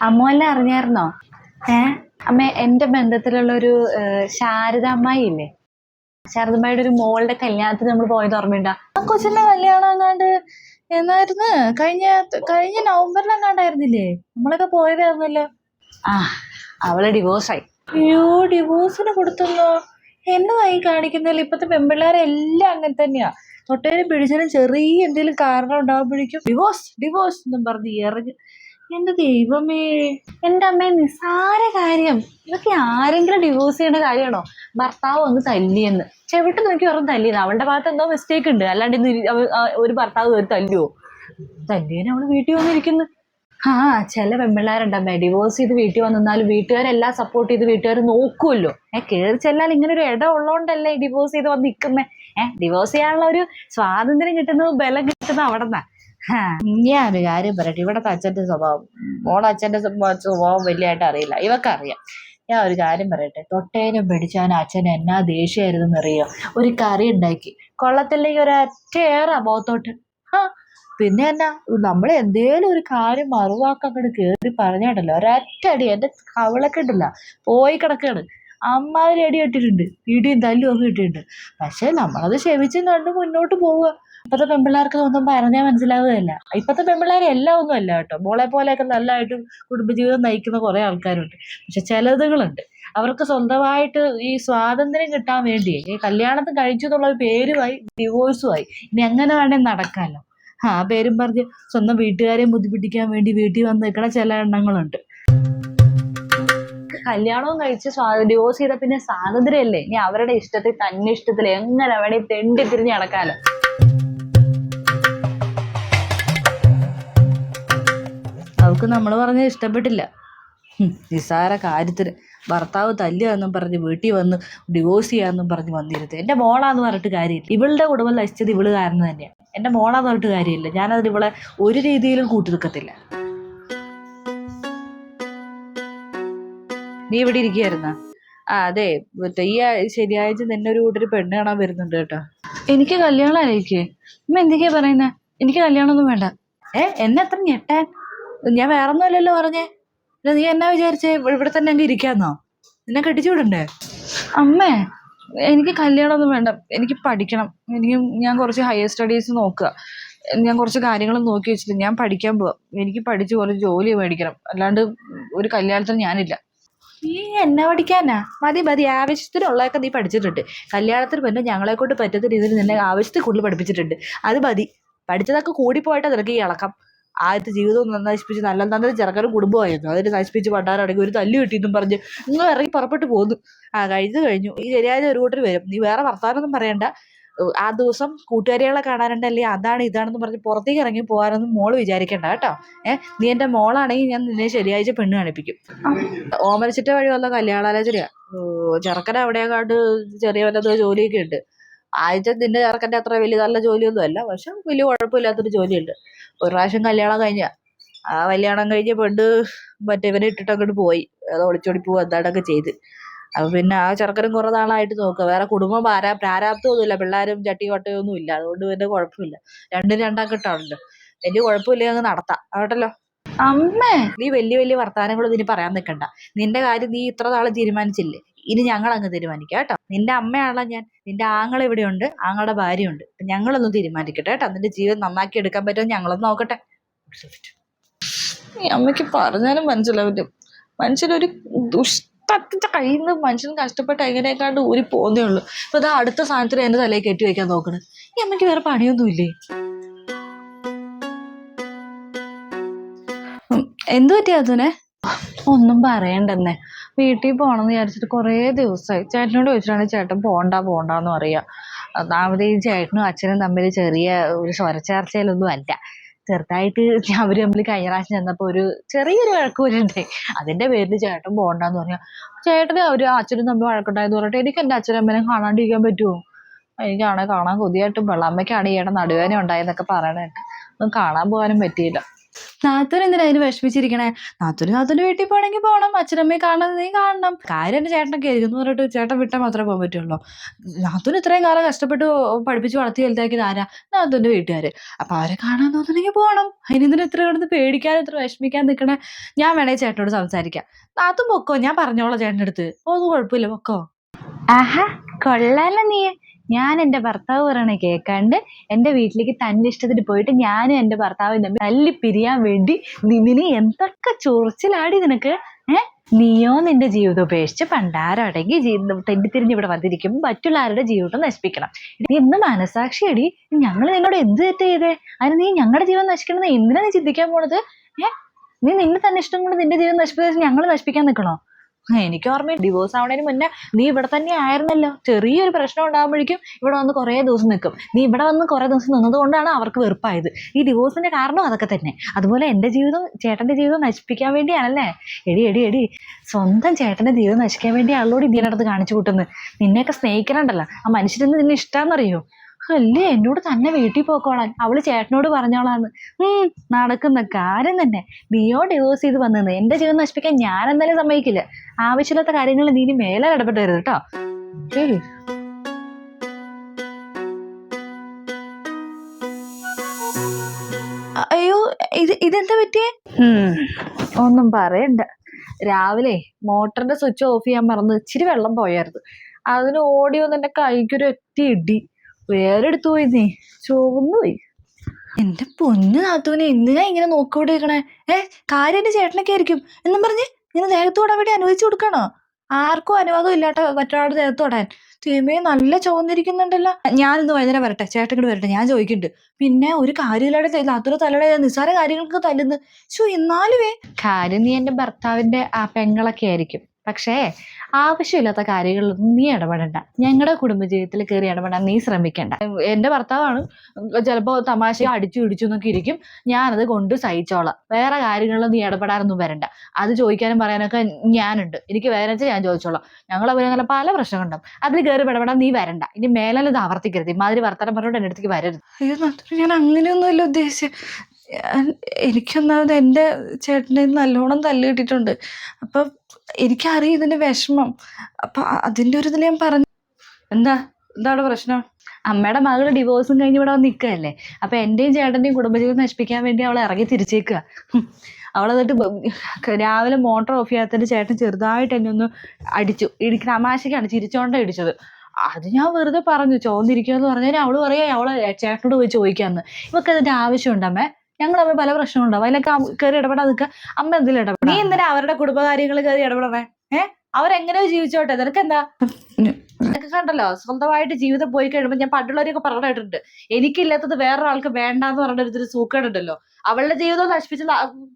അമ്മോല്ലാം അറിഞ്ഞായിരുന്നോ? ഏ? അമ്മ എന്റെ ബന്ധത്തിലുള്ള ഒരു ശാരദാമ്മായി ഇല്ലേ ശാരദമ്മയുടെ ഒരു മോളുടെ കല്യാണത്തിന് നമ്മൾ പോയത് ഓർമ്മയുണ്ടോ? കൊച്ചിന്റെ കല്യാണം എങ്ങാണ്ട് എന്നായിരുന്നു? കഴിഞ്ഞ കഴിഞ്ഞ നവംബറിൽ എങ്ങാണ്ടായിരുന്നില്ലേ നമ്മളൊക്കെ പോയതായിരുന്നല്ലോ. ആ അവൾ ഡിവോഴ്സായി. അയ്യോ ഡിവോഴ്സിന് കൊടുത്തെന്നോ എന്നതായി കാണിക്കുന്നതിൽ? ഇപ്പത്തെ പെൺപിള്ളേരെല്ലാം അങ്ങനെ തന്നെയാ. തൊട്ടേലും പിടിച്ചാലും ചെറിയ എന്തെങ്കിലും കാരണം ഉണ്ടാകുമ്പോഴേക്കും ഡിവോഴ്സ് ഡിവോഴ്സ് എന്നും പറഞ്ഞ് ഇറങ്ങി എന്റെ ദൈവമേ എന്റെ അമ്മേ നിസ്സാര കാര്യം. ഇതൊക്കെ ആരെങ്കിലും ഡിവോഴ്സ് ചെയ്യേണ്ട കാര്യമാണോ? ഭർത്താവ് ഒന്ന് തല്ലിയെന്ന്. ചെവിട്ട് നോക്കി ഓർമ്മ തല്ലിയെന്ന്. അവളുടെ ഭാഗത്ത് എന്തോ മിസ്റ്റേക്ക് ഉണ്ട്. അല്ലാണ്ട് ഒരു ഭർത്താവ് ഒരു തല്ലുവോ? തല്ലിയനെ അവൾ വീട്ടിൽ വന്നിരിക്കുന്നു. ആ ചില പെമ്പിള്ളേരുണ്ടമ്മേ ഡിവോഴ്സ് ചെയ്ത് വീട്ടിൽ വന്നാലും വീട്ടുകാരെല്ലാം സപ്പോർട്ട് ചെയ്ത് വീട്ടുകാർ നോക്കുമല്ലോ ഏ കയറി ചെല്ലാൻ ഇങ്ങനെ ഒരു ഇടം ഉള്ളതുകൊണ്ടല്ലേ ഡിവോഴ്സ് ചെയ്ത് വന്ന് നിൽക്കുന്നേ ഏഹ് ഡിവോഴ്സ് ചെയ്യാനുള്ള ഒരു സ്വാതന്ത്ര്യം കിട്ടുന്നത് ബലം കിട്ടുന്നത് അവിടെ നിന്നാ ഞാനൊരു കാര്യം പറയട്ടെ. ഇവിടെ അച്ഛന്റെ സ്വഭാവം മോളെ അച്ഛന്റെ സ്വഭാവം വലിയായിട്ട് അറിയില്ല. ഇവക്ക് അറിയാം. ഞാൻ ഒരു കാര്യം പറയട്ടെ. തൊട്ടേനും പിടിച്ചാനും അച്ഛൻ എന്നാ ദേഷ്യമായിരുന്നു എന്നറിയോ ഒരു കറി ഉണ്ടാക്കി. കൊള്ളത്തില്ലെങ്കിൽ ഒരൊറ്റ ഏറാ ആ പിന്നെ എന്നാ? നമ്മൾ എന്തേലും ഒരു കാര്യം മറുവാക്ക് അങ്ങോട്ട് കയറി പറഞ്ഞാണ്ടല്ലോ. ഒരൊറ്റ അടി. എന്റെ കവളൊക്കെ ഉണ്ടല്ല. പോയി കിടക്കാണ്. അമ്മാതിരി അടി ഇട്ടിട്ടുണ്ട് ഇടിയും തല്ലും ഒക്കെ ഇട്ടിട്ടുണ്ട്. പക്ഷെ നമ്മളത് ക്ഷമിച്ചും കണ്ട് മുന്നോട്ട് പോവുക. ഇപ്പത്തെ പെൺപിള്ളേർക്ക് ഒന്നും പറഞ്ഞാൽ മനസ്സിലാവുകയല്ല. ഇപ്പത്തെ പെൺപിള്ളേർ എല്ലാം ഒന്നും അല്ല കേട്ടോ. മോളെ പോലെയൊക്കെ നല്ലതായിട്ട് കുടുംബജീവിതം നയിക്കുന്ന കുറെ ആൾക്കാരുണ്ട്. പക്ഷെ ചിലതുകളുണ്ട്. അവർക്ക് സ്വന്തമായിട്ട് ഈ സ്വാതന്ത്ര്യം കിട്ടാൻ വേണ്ടി ഈ കല്യാണത്തിന് കഴിച്ചു എന്നുള്ള പേരുമായി ഡിവോഴ്സുമായി ഇനി എങ്ങനെ വേണമെങ്കിൽ നടക്കാമല്ലോ ആ പേരും പറഞ്ഞ് സ്വന്തം വീട്ടുകാരെയും ബുദ്ധിമുട്ടിക്കാൻ വേണ്ടി വീട്ടിൽ വന്ന് നിൽക്കണ ചില എണ്ണങ്ങളുണ്ട്. കല്യാണവും കഴിച്ച് ഡിവോഴ്സ് ചെയ്ത പിന്നെ സ്വാതന്ത്ര്യമല്ലേ ഇനി അവരുടെ ഇഷ്ടത്തിൽ തന്നെ ഇഷ്ടത്തിൽ എങ്ങനെ വേണേ തെണ്ടി തിരിഞ്ഞ് നടക്കാലോ? അവൾക്ക് നമ്മൾ പറഞ്ഞ ഇഷ്ടപ്പെട്ടില്ല. നിസ്സാര കാര്യത്തിന് ഭർത്താവ് തല്ലുകയെന്നും പറഞ്ഞ് വീട്ടിൽ വന്ന് ഡിവോഴ്സ് ചെയ്യാമെന്നും പറഞ്ഞ് വന്നിരുന്നത്. എന്റെ മോളാന്ന് പറഞ്ഞിട്ട് കാര്യമില്ല. ഇവളുടെ കുടുംബം നശിച്ചത് ഇവൾ കാരണം തന്നെയാണ്. എന്റെ മോളാന്ന് പറഞ്ഞിട്ട് കാര്യമില്ല. ഞാനതിൽ ഇവളെ ഒരു രീതിയിലും കൂട്ടിനിൽക്കത്തില്ല. നീ ഇവിടെ ഇരിക്കുകയായിരുന്ന ആ അതെ. മറ്റേ ഈ ശനിയാഴ്ച നിന്നെ ഒരു കൂട്ടർ പെണ്ണ് കാണാൻ വരുന്നുണ്ട് കേട്ടോ. എനിക്ക് കല്യാണം ആലോചിക്കേ. അമ്മ എന്തൊക്കെയാ പറയുന്നേ? എനിക്ക് കല്യാണമൊന്നും വേണ്ട. ഏ എന്നെ അത്ര ഞെട്ടാൻ? ഞാൻ വേറെ ഒന്നുമല്ലല്ലോ പറഞ്ഞേ നീ എന്നാ വിചാരിച്ചേ? ഇവിടെ തന്നെ അങ്ങ് ഇരിക്കാന്നോ? നിന്നെ കെട്ടിച്ചു വിടണ്ടേ അമ്മേ എനിക്ക് കല്യാണമൊന്നും വേണ്ട. എനിക്ക് പഠിക്കണം. എനിക്ക് ഞാൻ കുറച്ച് ഹയർ സ്റ്റഡീസ് നോക്കുക. ഞാൻ കുറച്ച് കാര്യങ്ങൾ നോക്കി വെച്ചിട്ട് ഞാൻ പഠിക്കാൻ പോവാം. എനിക്ക് പഠിച്ച് കുറച്ച് ജോലി മേടിക്കണം. അല്ലാണ്ട് ഒരു കല്യാണത്തിന് ഞാനില്ല. നീ എന്നെ പഠിക്കാനാ? മതി മതി. ആവശ്യത്തിനുള്ളതൊക്കെ നീ പഠിച്ചിട്ടുണ്ട്. കല്യാണത്തിന് പിന്നെ ഞങ്ങളെ കൊണ്ട് പറ്റുന്ന രീതിയിൽ നിന്നെ ആവശ്യത്തിൽ കൂടുതൽ പഠിപ്പിച്ചിട്ടുണ്ട്. അത് മതി. പഠിച്ചതൊക്കെ കൂടിപ്പോയിട്ടാ നിനക്ക് ഈ ഇളക്കം. ആദ്യത്തെ ജീവിതം നശിപ്പിച്ച് നല്ല നല്ല ചെറുക്കനും കുടുംബമായിരുന്നു അതിന് നശിപ്പിച്ച് പണ്ടാരാണെങ്കിൽ ഒരു തല്ലു കിട്ടിയെന്നും പറഞ്ഞ് നിങ്ങൾ ഇറങ്ങി പുറപ്പെട്ട് പോന്നു. ആ കഴിഞ്ഞു കഴിഞ്ഞു. ഈ ശരിയായ ഒരു കൂട്ടർ വരും. നീ വേറെ വർത്താനൊന്നും പറയണ്ട. ആ ദിവസം കൂട്ടുകാരികളെ കാണാനുണ്ട് അല്ലെങ്കിൽ അതാണ് ഇതാണെന്ന് പറഞ്ഞ് പുറത്തേക്ക് ഇറങ്ങി പോകാനൊന്നും മോൾ വിചാരിക്കണ്ട കേട്ടോ. ഏഹ് നീ എന്റെ മോളാണെങ്കിൽ ഞാൻ നിന്നെ ശരിയാഴ്ച പെണ്ണ് കാണിപ്പിക്കും. ഓമരച്ചിട്ട വഴി വന്ന കല്യാണാലോചനയാ. ചെറുക്കൻ അവിടെയെങ്ങാണ്ട് ചെറിയ വല്ലതോ ജോലിയൊക്കെ ഉണ്ട്. ആദ്യത്തെ നിന്റെ ചെറുക്കന്റെ അത്ര വലിയ നല്ല ജോലിയൊന്നും അല്ല പക്ഷെ വലിയ കുഴപ്പമില്ലാത്തൊരു ജോലിയുണ്ട്. ഒരു പ്രാവശ്യം കല്യാണം കഴിഞ്ഞ ആ കല്യാണം കഴിഞ്ഞ പെണ്ണ് മറ്റേ ഇവനെ ഇട്ടിട്ട് അങ്ങോട്ട് പോയി. അത് ഒളിച്ചോടി പോവുക എന്താണ്ടൊക്കെ ചെയ്ത്. അപ്പൊ പിന്നെ ആ ചെറുക്കനും കുറെ നാളായിട്ട് നോക്കുക. വേറെ കുടുംബം പാരാ പ്രാരാബ്ദമൊന്നുമില്ല. പിള്ളേരും ചട്ടി കൊട്ടയൊന്നും ഇല്ല. അതുകൊണ്ട് പിന്നെ കുഴപ്പമില്ല. രണ്ടും രണ്ടാം കെട്ടാണല്ലോ വലിയ കുഴപ്പമില്ല അങ്ങ് നടത്താം. ആവട്ടല്ലോ. അമ്മേ! നീ വലിയ വലിയ വർത്തമാനങ്ങളൊന്നും ഇനി പറയാൻ നിൽക്കണ്ട നിന്റെ കാര്യം നീ ഇത്ര നാളെ തീരുമാനിച്ചില്ലേ? ഇനി ഞങ്ങൾ അങ്ങ് തീരുമാനിക്കാം കേട്ടോ. നിന്റെ അമ്മയാണല്ലോ ഞാൻ. നിന്റെ ആങ്ങൾ ഇവിടെയുണ്ട്. ആങ്ങളുടെ ഭാര്യയുണ്ട്. അപ്പൊ ഞങ്ങളൊന്നും തീരുമാനിക്കട്ടെ കേട്ടോ. നിന്റെ ജീവിതം നന്നാക്കി എടുക്കാൻ പറ്റുമോ ഞങ്ങളൊന്ന് നോക്കട്ടെ. ഈ അമ്മയ്ക്ക് പറഞ്ഞാലും മനസ്സിലാവില്ല. മനുഷ്യനൊരു ദുഷ്ടത്തിന്റെ കയ്യിൽ നിന്ന് മനുഷ്യൻ കഷ്ടപ്പെട്ട് എങ്ങനെയൊക്കാണ്ട് ഊരി പോകുന്നേ ഉള്ളൂ. ഇപ്പൊ ഇതാ അടുത്ത സാധനത്തിന് എന്റെ തലയിൽ കെട്ടി വെക്കാൻ നോക്കണ്. ഈ അമ്മയ്ക്ക് വേറെ പണിയൊന്നുമില്ലേ? എന്തു പറ്റിയ അതിനെ? ഒന്നും പറയണ്ടെന്നെ. വീട്ടിൽ പോകണമെന്ന് വിചാരിച്ചിട്ട് കുറേ ദിവസമായി ചേട്ടനോട് ചോദിച്ചിട്ടാണ് ചേട്ടൻ പോണ്ട പോണ്ടാന്ന് പറയാ. ഒന്നാമത് ഈ ചേട്ടനും അച്ഛനും തമ്മിൽ ചെറിയ ഒരു സ്വരച്ചേർച്ചയിലൊന്നും അല്ല. ചെറുതായിട്ട് അവർ തമ്മിൽ കഴിഞ്ഞ പ്രാവശ്യം ചെന്നപ്പോൾ ഒരു ചെറിയൊരു വഴക്കൂരുണ്ടേ അതിന്റെ പേരിൽ ചേട്ടൻ പോകണ്ടെന്ന് പറഞ്ഞു ചേട്ടന് അവർ അച്ഛനും തമ്മിൽ വഴക്കുണ്ടായെന്ന് പറഞ്ഞിട്ട് എനിക്ക് എന്റെ അച്ഛനും അമ്മേനെ കാണാണ്ടിരിക്കാൻ പറ്റുമോ എനിക്കാണെ കാണാൻ കൊതിയായിട്ടും വെള്ളമ്മയ്ക്കാണ് ഈയിടെ നടുവേന ഉണ്ടായെന്നൊക്കെ പറയണ കേട്ട്. ഒന്നും കാണാൻ പോകാനും പറ്റിയില്ല. നാത്തൂൻ എന്തിനാ അതിന് വിഷമിച്ചിരിക്കണേ? നാത്തൂർ നാത്തൂർ വീട്ടിൽ പോകണമെങ്കിൽ പോകണം അച്ഛനമ്മയെ കാണണം നീ കാണണം. കാര്യം എന്റെ ചേട്ടനൊക്കെ ആയിരിക്കും പറഞ്ഞിട്ട് ചേട്ടൻ വിട്ടാൽ മാത്രമേ പോകാൻ പറ്റുള്ളൂ. നാത്തൂന് ഇത്രയും കാലം കഷ്ടപ്പെട്ട് പഠിപ്പിച്ച് വളർത്തി വലുതാക്കിയത് ആരാ? നാത്തൂന്റെ വീട്ടുകാർ അപ്പൊ അവരെ കാണാൻ തോന്നണമെങ്കിൽ പോകണം അതിനെന്തിനും ഇത്ര കിടന്ന് പേടിക്കാൻ ഇത്ര വിഷമിക്കാൻ നിൽക്കണേ? ഞാൻ വേണേ ചേട്ടനോട് സംസാരിക്കാം. നാത്തും പൊക്കോ? ഞാൻ പറഞ്ഞോളാം ചേട്ടന്റെ അടുത്ത്. ഒന്നും കുഴപ്പമില്ല പൊക്കോ? ആഹാ കൊള്ളാലോ നീ ഞാൻ എന്റെ ഭർത്താവ് പറയണ കേൾക്കാണ്ട് എന്റെ വീട്ടിലേക്ക് തന്റെ ഇഷ്ടത്തിന് പോയിട്ട് ഞാനും എന്റെ ഭർത്താവും തമ്മിൽ തല്ലി പിരിയാൻ വേണ്ടി നിന്നിന് എന്തൊക്കെ ചൊറിച്ചിലാടി നിനക്ക്? ഏ? നീയോ നിന്റെ ജീവിതം ഉപേക്ഷിച്ച് പണ്ടാരടങ്ങി ജീവിതം തെണ്ടിത്തിരിഞ്ഞ് ഇവിടെ വന്നിരിക്കും മറ്റുള്ള ആരുടെ ജീവിതം നശിപ്പിക്കണം. നീ ഇന്ന് മനസാക്ഷിയടി ഞങ്ങൾ നിന്നോട് എന്ത് തെറ്റ് ചെയ്തേ? അതിന് നീ ഞങ്ങളുടെ ജീവൻ നശിക്കണമെന്ന് എന്തിനാ നീ ചിന്തിക്കാൻ പോണത്? ഏ? നീ നിന്നെ തന്നെ ഇഷ്ടം കൊണ്ട് നിന്റെ ജീവൻ നശിപ്പിച്ച ഞങ്ങൾ നശിപ്പിക്കാൻ നിൽക്കണോ എനിക്ക് ഓർമ്മ ഡിവോഴ്സ് ആവണതിന് മുന്നേ നീ ഇവിടെ തന്നെ ആയിരുന്നല്ലോ. ചെറിയൊരു പ്രശ്നം ഉണ്ടാകുമ്പോഴേക്കും ഇവിടെ വന്ന് കുറേ ദിവസം നിൽക്കും. നീ ഇവിടെ വന്ന് കുറേ ദിവസം നിന്നതുകൊണ്ടാണ് അവർക്ക് വെറുപ്പായത്. ഈ ഡിവോഴ്സിന്റെ കാരണം അതൊക്കെ തന്നെ. അതുപോലെ എന്റെ ജീവിതം ചേട്ടന്റെ ജീവിതം നശിപ്പിക്കാൻ വേണ്ടിയാണല്ലേ? എടി എടി എടി. സ്വന്തം ചേട്ടന്റെ ജീവിതം നശിക്കാൻ വേണ്ടിയാണല്ലോ ഇതിനടുത്ത് കാണിച്ചു കൂട്ടുന്നത്. നിന്നെയൊക്കെ സ്നേഹിക്കണുണ്ടല്ലോ. ആ മനുഷ്യരെന്ന് നിന്നെ ഇഷ്ടമാണെന്നറിയോ അല്ലേ? എന്നോട് തന്നെ വീട്ടിൽ പോക്കോളാൻ. അവൾ ചേട്ടനോട് പറഞ്ഞോളാന്ന്. ഉം നടക്കുന്ന കാര്യം തന്നെ. നീയോ ഡിവോഴ്സ് ചെയ്ത് വന്നത് എന്റെ ജീവിതം നശിപ്പിക്കാൻ ഞാൻ എന്തായാലും സമ്മതിക്കില്ല. ആവശ്യമില്ലാത്ത കാര്യങ്ങൾ നീ ഇനി മേലെ ഇടപെട്ടരുത് കേട്ടോ അയ്യോ ഇത് ഇതെന്താ പറ്റിയേ? ഒന്നും പറയണ്ട. രാവിലെ മോട്ടറിന്റെ സ്വിച്ച് ഓഫ് ചെയ്യാൻ മറന്ന് ഇച്ചിരി വെള്ളം പോയായിരുന്നു അതിന് ഓടി വന്ന് എന്റെ കൈക്കൊരു ഒറ്റ ഇടി. വേറെ എടുത്തു പോയി നീ ചുവന്നു പോയി എന്റെ പൊന്ന് നാത്തൂനെ എന്തിനാ ഇങ്ങനെ നോക്കിവിടെ ഇരിക്കണേ ഏ കാര്യം എന്റെ ചേട്ടനൊക്കെ ആയിരിക്കും. എന്നും പറഞ്ഞ് ഇങ്ങനെ ദേഹത്ത് തൊടാൻ വേണ്ടി അനുവദിച്ചു കൊടുക്കണോ? ആർക്കും അനുവാദം ഇല്ലാട്ടോ മറ്റൊരാളുടെ ദേഹത്ത് തൊടാൻ. തീമേ നല്ല ചുവന്നിരിക്കുന്നുണ്ടല്ലോ. ഞാനിന്ന് വൈകുന്നേരം വരട്ടെ. ചേട്ടൻ കൂടെ വരട്ടെ. ഞാൻ ചോദിക്കുന്നുണ്ട്. പിന്നെ ഒരു കാര്യമില്ലാതെ നാത്തൂര് തലയുടെ നിസ്സാര കാര്യങ്ങൾക്ക് തല്ലുന്നു. ശോ എന്നാലും കാര്യം നീ എന്റെ ഭർത്താവിന്റെ ആ പെങ്ങളൊക്കെ ആയിരിക്കും. പക്ഷേ ആവശ്യമില്ലാത്ത കാര്യങ്ങളിലൊന്നും നീ ഇടപെടണ്ട. ഞങ്ങളുടെ കുടുംബജീവിതത്തിൽ കയറി ഇടപെടാൻ നീ ശ്രമിക്കണ്ട. എന്റെ ഭർത്താവാണ് ചിലപ്പോൾ തമാശ അടിച്ചു ഇടിച്ചു എന്നൊക്കെ ഇരിക്കും. ഞാനത് കൊണ്ട് സഹിച്ചോളാം. വേറെ കാര്യങ്ങളിലും നീ ഇടപെടാനൊന്നും വരണ്ട. അത് ചോദിക്കാനും പറയാനൊക്കെ ഞാനുണ്ട്. എനിക്ക് വേറെ വെച്ചാൽ ഞാൻ ചോദിച്ചോളാം. ഞങ്ങൾ അങ്ങനെ പല പ്രശ്നങ്ങളുണ്ടാവും. അതിൽ കയറി ഇടപെടാൻ നീ വരണ്ട. ഇനി മേലെ ഇത് ആവർത്തിക്കരുത്. ഇമാതിരി വർത്തമാനം പറഞ്ഞോണ്ട് എന്റെ അടുത്തേക്ക് വരരുത്. ഞാൻ അങ്ങനെയൊന്നുമല്ല ഉദ്ദേശിച്ചത് എനിക്കൊന്നാമത് എന്റെ ചേട്ടനെ നല്ലോണം തല്ല് കിട്ടിയിട്ടുണ്ട്. അപ്പം എനിക്കറിയാം ഇതിന്റെ വിഷമം. അപ്പം അതിന്റെ ഒരു ഇതിൽ ഞാൻ പറഞ്ഞു എന്താ എന്താണ് പ്രശ്നം? അമ്മയുടെ മകൾ ഡിവോഴ്സും കഴിഞ്ഞ് ഇവിടെ നിൽക്കുകയല്ലേ? അപ്പൊ എന്റെയും ചേട്ടന്റെയും കുടുംബജീവിതം നശിപ്പിക്കാൻ വേണ്ടി അവളെ ഇറങ്ങി തിരിച്ചേക്കുക. അവളെന്നിട്ട് എന്നിട്ട് രാവിലെ മോട്ടർ ഓഫ് ചെയ്യാത്തതിന്റെ ചേട്ടൻ ചെറുതായിട്ട് എന്നെ ഒന്ന് അടിച്ചു. ഇടിക്കുന്ന തമാശക്കാണ് ചിരിച്ചോണ്ട ഇടിച്ചത്. അത് ഞാൻ വെറുതെ പറഞ്ഞു ചോന്നിരിക്കുമെന്ന് പറഞ്ഞാൽ അവൾ പറയാ അവളെ ചേട്ടനോട് പോയി ഇവക്ക് അതിന്റെ ആവശ്യമുണ്ടമ്മേ? ഞങ്ങൾ അവർ പല പ്രശ്നങ്ങളുണ്ടാവും. അതിലൊക്കെ കയറി ഇടപെടാൻ നിൽക്കുക. അമ്മ എന്തിലും ഇടപെടാം നീ എന്തിനാ അവരുടെ കുടുംബകാര്യങ്ങൾ കയറി ഇടപെടണേ? ഏഹ് അവരെങ്ങനെയോ ജീവിച്ചോട്ടെ. നിനക്ക് എന്താ? നിനക്ക് കണ്ടല്ലോ സ്വന്തമായിട്ട് ജീവിതം പോയി കഴിയുമ്പോൾ ഞാൻ പണ്ടുള്ളവരെയൊക്കെ പറഞ്ഞിട്ടുണ്ട്. എനിക്കില്ലാത്തത് വേറൊരാൾക്ക് വേണ്ടാന്ന് പറഞ്ഞിട്ട് ഒരു സൂക്കേടുണ്ടല്ലോ. അവളുടെ ജീവിതം നശിപ്പിച്ച്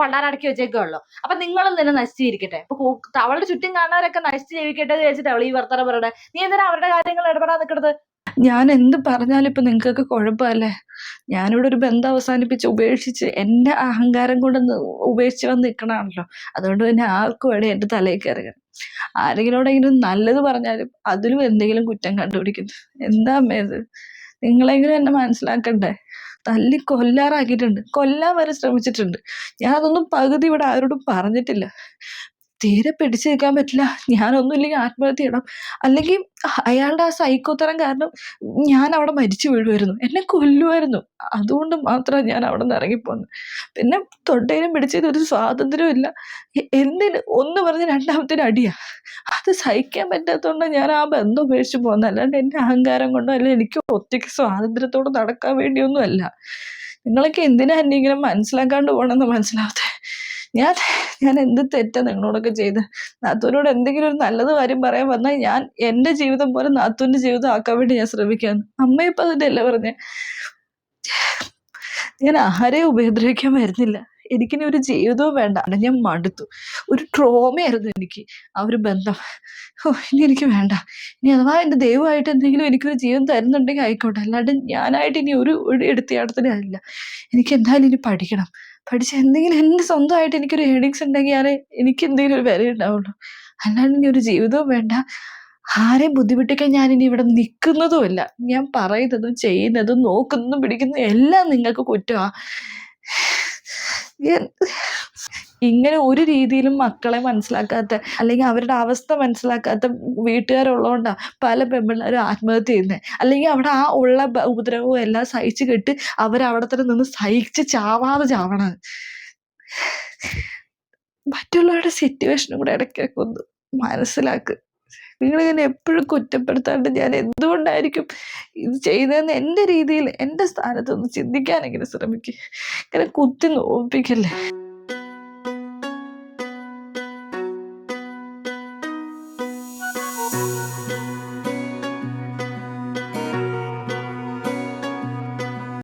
പണ്ടാരടക്കി വെച്ചേക്കുള്ളൂ അപ്പൊ നിങ്ങളും തന്നെ നശിച്ചിരിക്കട്ടെ? അപ്പൊ അവളുടെ ചുറ്റും കാണുന്നവരൊക്കെ നശിച്ച് ജീവിക്കട്ടെ എന്ന് വെച്ചിട്ട് അവൾ ഈ വർത്തനം പറയണേ. നീ എന്തിനാ അവരുടെ കാര്യങ്ങൾ ഇടപെടാൻ നിൽക്കണത് ഞാൻ എന്ത് പറഞ്ഞാലും ഇപ്പം നിങ്ങൾക്കൊക്കെ കുഴപ്പമല്ലേ? ഞാനിവിടെ ഒരു ബന്ധം അവസാനിപ്പിച്ച് ഉപേക്ഷിച്ച് എന്റെ അഹങ്കാരം കൊണ്ട് ഉപേക്ഷിച്ച് വന്ന് നിൽക്കണമാണല്ലോ അതുകൊണ്ട് തന്നെ ആർക്കും വേണേ എന്റെ തലയിൽ കയറുകയാണ് ആരെങ്കിലോടെങ്കിലും നല്ലത് പറഞ്ഞാലും അതിലും എന്തെങ്കിലും കുറ്റം കണ്ടുപിടിക്കുന്നു. എന്താ അമ്മേ ഇത്? നിങ്ങളെങ്കിലും എന്നെ മനസ്സിലാക്കണ്ടേ? തല്ലി കൊല്ലാറാക്കിയിട്ടുണ്ട്. കൊല്ലാൻ വരെ ശ്രമിച്ചിട്ടുണ്ട്. ഞാൻ അതൊന്നും പകുതി ഇവിടെ ആരോടും പറഞ്ഞിട്ടില്ല. തീരെ പിടിച്ചു നിൽക്കാൻ പറ്റില്ല. ഞാനൊന്നുമില്ലെങ്കിൽ ആത്മഹത്യ ചെയ്യണം അല്ലെങ്കിൽ അയാളുടെ ആ സൈക്കോത്തരം കാരണം ഞാൻ അവിടെ മരിച്ചു വീഴുമായിരുന്നു എന്നെ കൊല്ലുമായിരുന്നു അതുകൊണ്ട് മാത്രമാണ് ഞാൻ അവിടെ നിന്ന് ഇറങ്ങിപ്പോന്ന്. പിന്നെ തൊണ്ടയിലും പിടിച്ചത് ഒരു എ- എന്തിന്? ഒന്ന് പറഞ്ഞ് രണ്ടാമത്തിന് അടിയാ. അത് സഹിക്കാൻ പറ്റാത്തതുകൊണ്ടാണ് ഞാൻ ആ ബന്ധം ഉപേക്ഷിച്ച് പോകുന്നത് അല്ലാണ്ട് എന്റെ അഹങ്കാരം കൊണ്ടോ അല്ലെങ്കിൽ എനിക്ക് ഒറ്റയ്ക്ക് സ്വാതന്ത്ര്യത്തോടെ നടക്കാൻ വേണ്ടിയൊന്നും അല്ല നിങ്ങളൊക്കെ എന്തിനാ എന്നെ ഇങ്ങനെ മനസ്സിലാക്കാണ്ട് പോകണമെന്ന് മനസ്സിലാവത്തെ? ഞാൻ ഞാൻ എന്ത് തെറ്റാ നിങ്ങളോടൊക്കെ ചെയ്ത്? നാത്തൂനോട് എന്തെങ്കിലും ഒരു നല്ലത് കാര്യം പറയാൻ വന്നാൽ ഞാൻ എന്റെ ജീവിതം പോലെ നാത്തൂന്റെ ജീവിതം ആക്കാൻ വേണ്ടി ഞാൻ ശ്രമിക്കാന്ന്. അമ്മയിപ്പോൾ അതിന്റെയല്ല പറഞ്ഞേ? ഞാൻ ആരെയും ഉപദ്രവിക്കാൻ വരുന്നില്ല. എനിക്കിനി ഒരു ജീവിതവും വേണ്ട. ഞാൻ മടുത്തു. ഒരു ട്രോമയായിരുന്നു എനിക്ക് ആ ഒരു ബന്ധം. ഓ ഇനി എനിക്ക് വേണ്ട. ഇനി അഥവാ എന്റെ ദൈവമായിട്ട് എന്തെങ്കിലും എനിക്കൊരു ജീവൻ തരുന്നുണ്ടെങ്കിൽ ആയിക്കോട്ടെ. അല്ലാണ്ട് ഞാനായിട്ട് ഇനി ഒരു ഒരു എടുത്തിയാടത്തിനും അല്ല എനിക്ക് എന്തായാലും ഇനി പഠിക്കണം. പഠിച്ച് എന്തെങ്കിലും എന്റെ സ്വന്തമായിട്ട് എനിക്കൊരു ഏണിങ്സ് ഉണ്ടെങ്കിൽ എനിക്ക് എന്തെങ്കിലും ഒരു വില ഉണ്ടാവുള്ളൂ. അല്ലാണ്ട് ഇനി ഒരു ജീവിതവും വേണ്ട. ആരെയും ബുദ്ധിമുട്ടിക്കാൻ ഞാൻ ഇനി ഇവിടെ നിൽക്കുന്നതുമല്ല ഞാൻ പറയുന്നതും ചെയ്യുന്നതും നോക്കുന്നതും പിടിക്കുന്നതും എല്ലാം നിങ്ങൾക്ക് കുറ്റമാണ് ഇങ്ങനെ ഒരു രീതിയിലും മക്കളെ മനസ്സിലാക്കാത്ത അല്ലെങ്കിൽ അവരുടെ അവസ്ഥ മനസ്സിലാക്കാത്ത വീട്ടുകാരുള്ളതുകൊണ്ടാണ് പല പെൺപിള്ളേരും ആത്മഹത്യ ചെയ്യുന്നത് അല്ലെങ്കിൽ അവിടെ ആ ഉള്ള ഉപദ്രവവും എല്ലാം സഹിച്ചു കെട്ട് അവരവിടെ തന്നെ നിന്ന് സഹിച്ച് ചാവാതെ ചാവണത്. മറ്റുള്ളവരുടെ സിറ്റുവേഷനും കൂടെ ഇടയ്ക്കൊക്കെ ഒന്ന് നിങ്ങൾ നിങ്ങളിങ്ങനെ എപ്പോഴും കുറ്റപ്പെടുത്താണ്ട് ഞാൻ എന്തുകൊണ്ടായിരിക്കും ഇത് ചെയ്തതെന്ന് എന്റെ രീതിയിൽ എന്റെ സ്ഥാനത്ത് ഒന്ന് ചിന്തിക്കാനെങ്കിലും ശ്രമിക്കുക ഇങ്ങനെ കുത്തി നോപ്പിക്കല്ലേ